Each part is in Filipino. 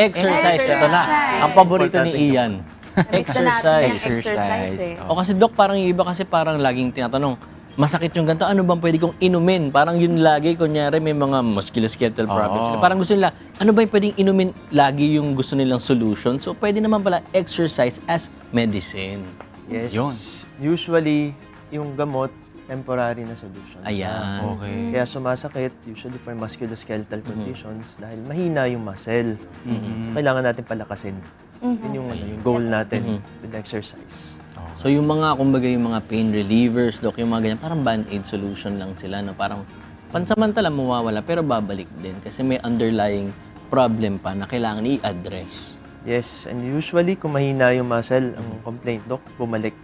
Exercise, ito na. Ang paborito ni Ian. Exercise. exercise eh. O kasi Dok, parang yung iba kasi parang laging tinatanong, masakit yung ganito, ano bang pwede kong inumin? Parang yun lagi, kunyari may mga musculoskeletal problems. sila. Parang gusto nila, ano ba yung pwedeng inumin lagi yung gusto nilang solution? So pwede naman pala exercise as medicine. Yes. Yun. Usually, yung gamot, temporary na solution. Ayan. Okay. Kaya sumasakit, usually for musculoskeletal conditions, dahil mahina yung muscle. So, kailangan natin palakasin. Yun yung, ano, yung goal natin with exercise. So yung mga, kumbaga yung mga pain relievers, Dok, yung mga ganyan, parang band-aid solution lang sila na parang pansamantala mawawala pero babalik din kasi may underlying problem pa na kailangan i-address. Yes, and usually kung mahina yung muscle, ang complaint, Dok, bumalik.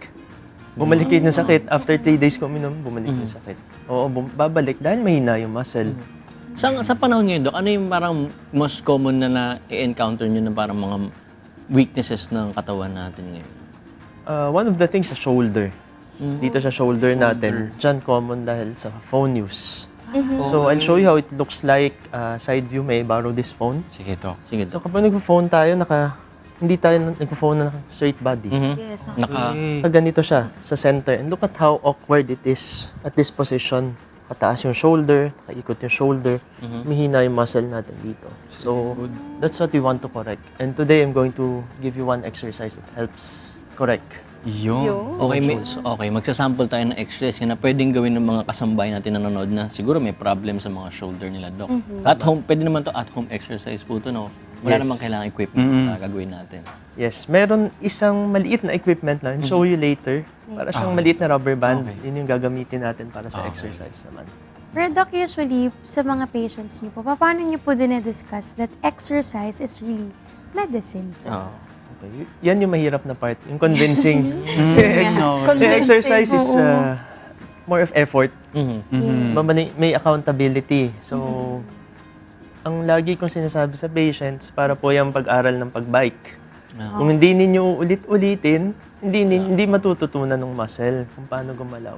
Bumalik yun yung sakit. After 3 days ko uminom, bumalik yung sakit. Oo, bum- babalik dahil mahina yung muscle. Sa, sa panahon ngayon, Dok, ano yung parang most common na na-encounter nyo na parang mga weaknesses ng katawan natin ngayon? Uh, one of the things sa shoulder. Dito sa shoulder natin, dyan common dahil sa phone use. So, I'll show you how it looks like uh, side view. May borrow this phone? Sige to. Sige, So, Dok. kapag nagpo-phone tayo, naka, hindi tayo nagpo-phone na straight body. Mhm. Yes. Naka, Pag ganito siya sa center. And look at how awkward it is at this position. Pataas yung shoulder, kaikot yung shoulder, mihina yung muscle natin dito. So, that's what we want to correct. And today, I'm going to give you one exercise that helps correct. Yun. Okay, may, okay, magsasample tayo ng exercise na pwedeng gawin ng mga kasambahay natin na nanonood na siguro may problem sa mga shoulder nila, Dok. At home, pwede naman to at home exercise po to, no? Wala Yes. namang kailangan equipment na gagawin natin. Yes, meron isang maliit na equipment lang. I'll show you later. Para siyang maliit na rubber band. Okay. Yun yung gagamitin natin para sa exercise naman. Pero Doc, usually, sa mga patients niyo po, paano niyo po dinidiscuss that exercise is really medicine? Oo. Okay. y- Yan yung mahirap na part. Yung convincing. Kasi ex- Convincing, exercise is uh, more of effort. Mhm. Ba- May, may accountability. So, ang lagi kong sinasabi sa patients, para po yung pag-aral ng pag-bike. Kung hindi ninyo ulit-ulitin, hindi, nin- hindi matututunan ng muscle kung paano gumalaw.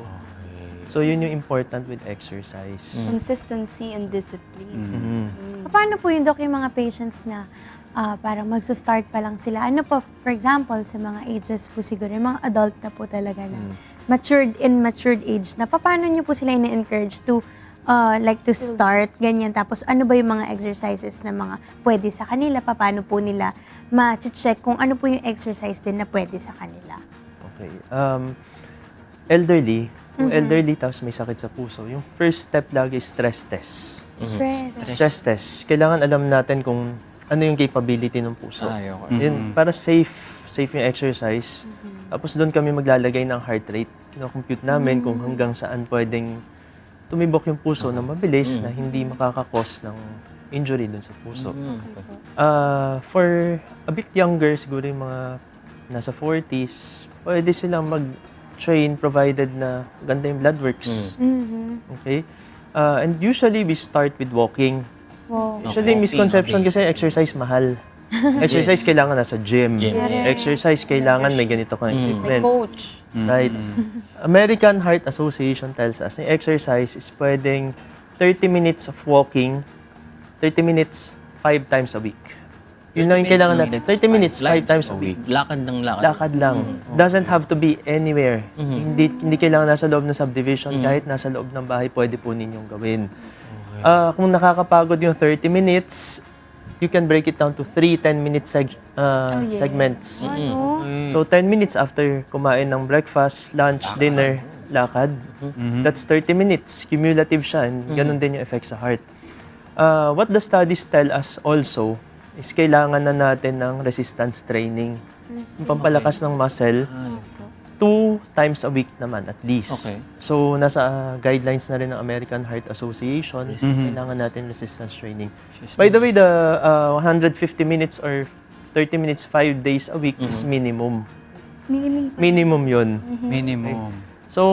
So, yun yung important with exercise. Consistency and discipline. Mhm. Paano po yung Doc yung mga patients na ah, parang magsa-start pa lang sila? Ano po, for example, sa mga ages po siguro, yung mga adult na po talaga na matured in matured age na paano niyo po sila ina-encourage to ah, like to start, ganyan. Tapos ano ba yung mga exercises na mga pwede sa kanila? Paano po nila ma-check kung ano po yung exercise din na pwede sa kanila? Okay. Um, elderly, kung elderly tapos may sakit sa puso, yung first step lagi is stress test. Stress. Stress test. Kailangan alam natin kung ano yung capability ng puso. Ay, okay. Yun, para safe, safe yung exercise. Tapos doon kami maglalagay ng heart rate. Kino-compute namin kung hanggang saan pwedeng tumibok yung puso na mabilis na hindi makakakos ng injury doon sa puso. Ah, for a bit younger, siguro yung mga nasa 40s, pwede silang mag-train provided na ganda yung blood works. Mhm. Okay? Ah, and usually, we start with walking. Wow. Usually, Okay, misconception okay. kasi exercise mahal. exercise kailangan nasa gym. Gym. Exercise kailangan may ganito kang equipment. Coach. Right. American Heart Association tells us na exercise is pwedeng 30 minutes of walking, 30 minutes 5 times a week. Yun lang yung kailangan natin. 30 minutes 5 times a week. Lakad ng lakad. Lakad lang. Doesn't have to be anywhere. Hindi hindi kailangan nasa loob ng subdivision. Kahit nasa loob ng bahay, pwede po ninyong gawin. Ah, kung nakakapagod yung 30 minutes, you can break it down to 3 10-minute seg- ah, yes. segments. Ano? So 10 minutes after kumain ng breakfast, lunch, dinner, lakad. That's 30 minutes. Cumulative siya and ganun din yung effect sa heart. Uh, what the studies tell us also is kailangan na natin ng resistance training. Yung pampalakas ng muscle, two times a week naman at least. Okay. So nasa uh, guidelines na rin ng American Heart Association, kailangan natin resistance training. By the way, the uh, 150 minutes or 30 minutes 5 days a week is minimum. Minimum. Minimum yun. Minimum. So,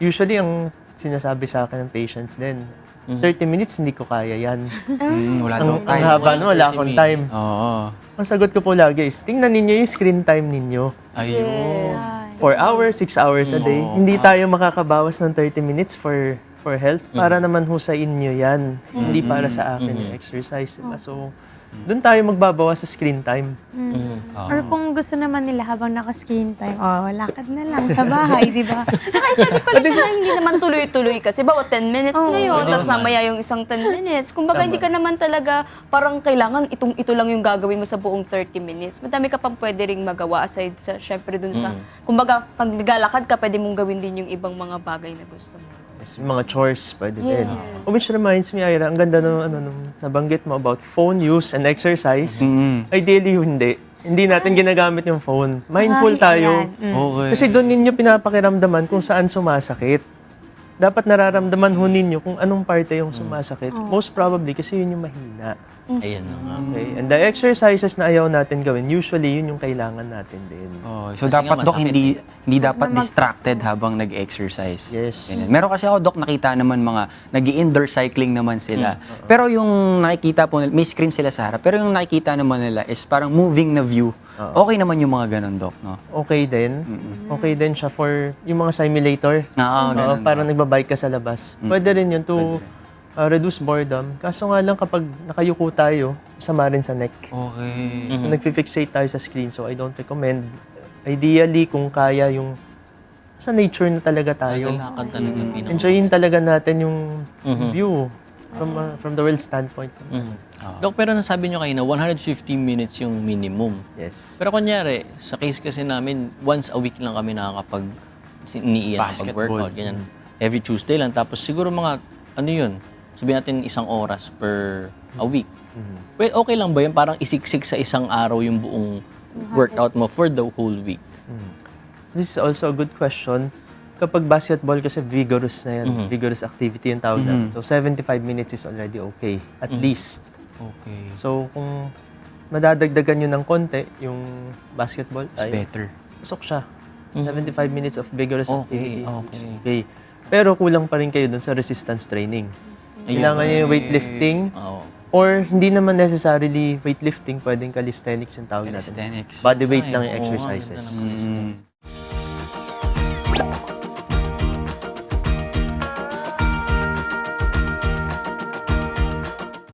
usually ang sinasabi sa akin ng patients din, 30 minutes hindi ko kaya yan. Mm, wala ang, ang haba no, wala 30 akong time. Oo. Ang sagot ko po lagi is, tingnan ninyo yung screen time ninyo. Ayun. 4 hours, 6 hours a day. Hindi tayo makakabawas ng 30 minutes for for health. Para naman ho sa inyo yan. Hindi para sa akin yung exercise. Diba? So, doon tayo magbabawas sa screen time. Mm. Or kung gusto naman nila habang naka-screen time, oh, lakad na lang sa bahay, di ba? Tsaka pwede pala siya na hindi naman tuloy-tuloy kasi bawat 10 minutes Oo. na yun, tapos naman. mamaya yung isang 10 minutes. Kumbaga hindi ka naman talaga parang kailangan itong ito lang yung gagawin mo sa buong 30 minutes. Madami ka pang pwede ring magawa aside sa syempre dun sa kumbaga pag naglalakad ka pwede mong gawin din yung ibang mga bagay na gusto mo. Mga chores, pwede din. Yeah. Oh, which reminds me, Ira, ang ganda nung, ano, nung nabanggit mo about phone use and exercise. Mm. Ideally, hindi. Hindi natin ginagamit yung phone. Mindful Ay, tayo. Mm. Okay. Kasi doon ninyo pinapakiramdaman kung saan sumasakit. Dapat nararamdaman ho ninyo kung anong parte yung sumasakit. Most probably kasi yun yung mahina. Ayan na nga. Okay? And the exercises na ayaw natin gawin, usually yun yung kailangan natin din. Oh, so Kasi dapat nga dok masakit hindi eh. hindi dapat mag- distracted habang nag-exercise. Yes. Ganyan. Meron kasi ako dok nakita naman mga nag-indoor cycling naman sila. Hmm. Pero yung nakikita po nila, may screen sila sa harap, pero yung nakikita naman nila is parang moving na view. Okay naman yung mga ganun dok, no? Okay din. Okay din siya for yung mga simulator. Oo, Oo, ganun. parang nagbabike ka sa labas. Pwede rin yun to uh, reduce boredom. Kaso nga lang kapag nakayuko tayo, sama rin sa neck. Okay. Nagfi-fixate tayo sa screen, so I don't recommend. Ideally, kung kaya yung sa nature na talaga tayo. Lakad talaga. pinaka- Enjoyin talaga natin yung view from uh, from the world standpoint. Mhm. Dok, pero nasabi nyo kayo na 150 minutes yung minimum. Yes. Pero kunyari, sa case kasi namin, once a week lang kami nakakapag ni Ian Basketball. workout ganyan. Every Tuesday lang. Tapos siguro mga, ano yun, sabihin natin isang oras per a week. Well, okay lang ba yun? Parang isiksik sa isang araw yung buong workout mo for the whole week. This is also a good question. Kapag basketball kasi vigorous na yan. Vigorous activity yung tawag natin. So 75 minutes is already okay. At least. Okay. So kung madadagdagan nyo ng konti yung basketball It's time, better. pasok siya. 75 minutes of vigorous Okay, activity. okay. okay. Pero kulang pa rin kayo dun sa resistance training. Kailangan nyo yung weightlifting Oo. or hindi naman necessarily weightlifting, pwedeng calisthenics yung tawag natin. Calisthenics. Body weight Ay, lang yung exercises. Mm.